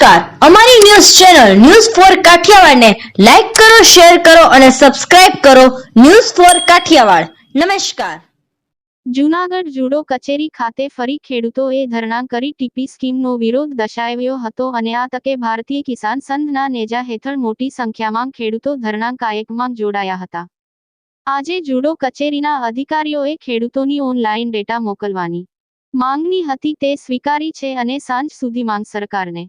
નમસ્કાર. અમારી news channel news for કાઠિયાવાડને લાઈક કરો, શેર કરો અને સબસ્ક્રાઇબ કરો ન્યૂઝ ફોર કાઠિયાવાડ. નમસ્કાર. જૂનાગઢ જુડો કચેરી ખાતે ફરી ખેડૂતોએ ધરણા કરી ટીપી સ્કીમનો વિરોધ દર્શાવ્યો હતો અને આ તકે ભારતીય કિસાન સંઘના નેજા હેઠળ મોટી સંખ્યામાં ખેડૂતો ધરણા કાયકમાં જોડાયા હતા. આજે જુડો કચેરીના અધિકારીઓએ ખેડૂતોની ઓનલાઈન ડેટા મોકલવાની માંગણી હતી તે સ્વીકારી છે અને સાંજ સુધી માંગ સરકારને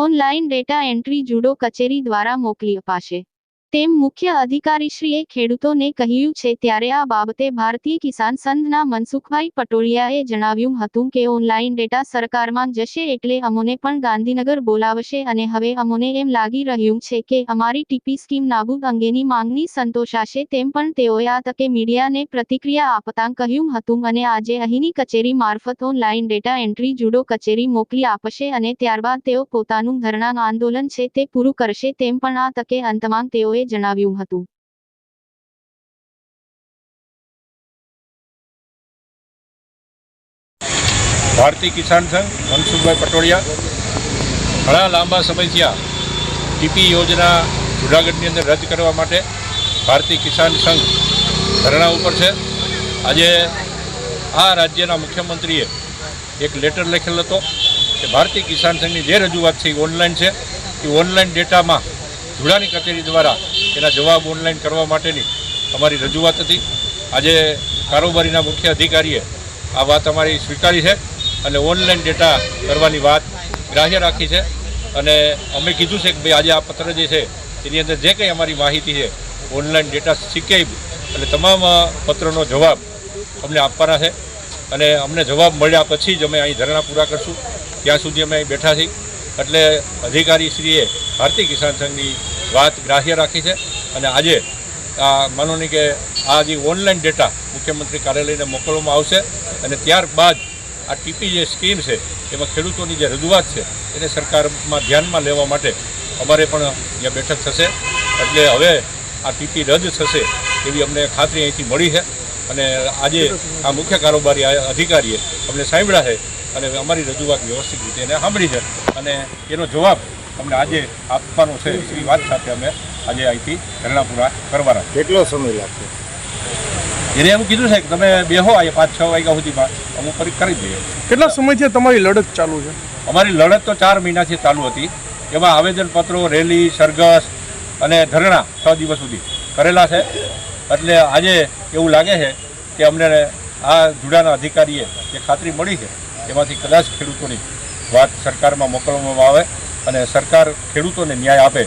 ઓનલાઈન ડેટા એન્ટ્રી જુડો કચેરી દ્વારા મોકલી અપાશે. તેમ મુખ્ય અધિકારીશ્રીએ ખેડૂતોને કહ્યું છે, ત્યારે આ બાબતે ભારતીય કિસાન સંઘના મનસુખભાઈ પટોળિયાએ જણાવ્યું હતું કે ઓનલાઈન ડેટા સરકારમાં જશે એટલે અમોને પણ ગાંધીનગર બોલાવશે અને હવે અમોને એમ લાગી રહ્યું છે કે અમારી ટીપી સ્કીમ નાબૂદ અંગેની માંગણી સંતોષાશે તેમ પણ તેઓએ આ તકે મીડિયાને પ્રતિક્રિયા આપતાં કહ્યું હતું અને આજે અહીંની કચેરી મારફત ઓનલાઈન ડેટા એન્ટ્રી જુડો કચેરી મોકલી આપશે અને ત્યારબાદ તેઓ પોતાનું ધરણા આંદોલન છે તે પૂરું કરશે તેમ પણ આ તકે અંતમાં તેઓએ જણાવ્યું હતું. ભારતીય કિસાન સંઘ, મનસુખભાઈ પટોડિયા ઘણા લાંબા સમયથી ટીપી યોજના જુનાગઢની અંદર રદ કરવા માટે ભારતીય કિસાન સંઘ ધરણા ઉપર છે. આજે આ રાજ્યના મુખ્યમંત્રીએ એક લેટર લખેલ હતો કે ભારતીય કિસાન સંઘની જે રજૂઆત છે એ ઓનલાઈન છે. એ ઓનલાઈન ડેટામાં જુડાની કચેરી દ્વારા એના જવાબ ઓનલાઈન કરવા માટેની અમારી રજૂઆત હતી. આજે કારોબારીના મુખ્ય અધિકારીએ આ વાત અમારી સ્વીકારી છે અને ઓનલાઈન ડેટા કરવાની વાત ગ્રાહ્ય રાખી છે. અને અમે કીધું છે કે ભાઈ આજે આ પત્ર જે છે એની અંદર જે કંઈ અમારી માહિતી છે, ઓનલાઈન ડેટા શીખે અને તમામ પત્રનો જવાબ અમને આપવાના છે. અને અમને જવાબ મળ્યા પછી જ અમે અહીં ધરણા પૂરા કરશું. ત્યાં સુધી અમે અહીં બેઠા છીએ. એટલે અધિકારીશ્રીએ ભારતીય કિસાન સંઘની વાત ગ્રાહ્ય રાખી છે. અને આજે આ માનો કે આ જે ઓનલાઈન ડેટા મુખ્યમંત્રી કાર્યાલયને મોકલવામાં આવશે અને ત્યારબાદ આ ટીપી જે સ્કીમ છે, એમાં ખેડૂતોની જે રજૂઆત છે, એને સરકારમાં ધ્યાનમાં લેવા માટે અમારે પણ અહીંયા બેઠક થશે. એટલે હવે આ ટીપી રદ થશે એવી અમને ખાતરી અહીંથી મળી છે. અને આજે આ મુખ્ય કારોબારી અધિકારીએ અમને સાંભળ્યા છે અને અમારી રજૂઆત વ્યવસ્થિત રીતે એને સાંભળી છે. અને એનો જવાબ અમને આજે આપવાનો છે એ વાત સાથે અમે આજે અહીંથી ધરણા પૂરા કરવાના. કેટલો સમય લાગશે? એને એમ કીધું છે કે તમે બેહો આ પાંચ છ વાગ્યા સુધીમાં અમુક કરી કરી દઈએ. કેટલા સમયથી તમારી લડત ચાલુ છે? અમારી લડત તો ચાર મહિનાથી ચાલુ હતી. એમાં આવેદનપત્રો રેલી સરઘસ અને ધરણા છ દિવસ સુધી કરેલા છે. એટલે આજે એવું લાગે છે કે અમને આ જુડાના અધિકારીએ જે ખાતરી મળી છે એમાંથી કદાચ ખેડૂતોની વાત સરકારમાં મોકલવામાં આવે. અને સરકાર ખેડૂતોને ન્યાય આપે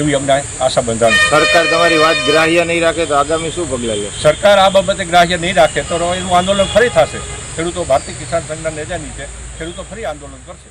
એવી અમને આશા બંધાણ. સરકાર તમારી વાત ગ્રાહ્ય નહીં રાખે તો આગામી શું પગલાં લે સરકાર આ બાબતે ગ્રાહ્ય નહીં રાખે તો એનું આંદોલન ફરી થશે. ખેડૂતો ભારતીય કિસાન સંઘના નેજા નીચે ખેડૂતો ફરી આંદોલન કરશે.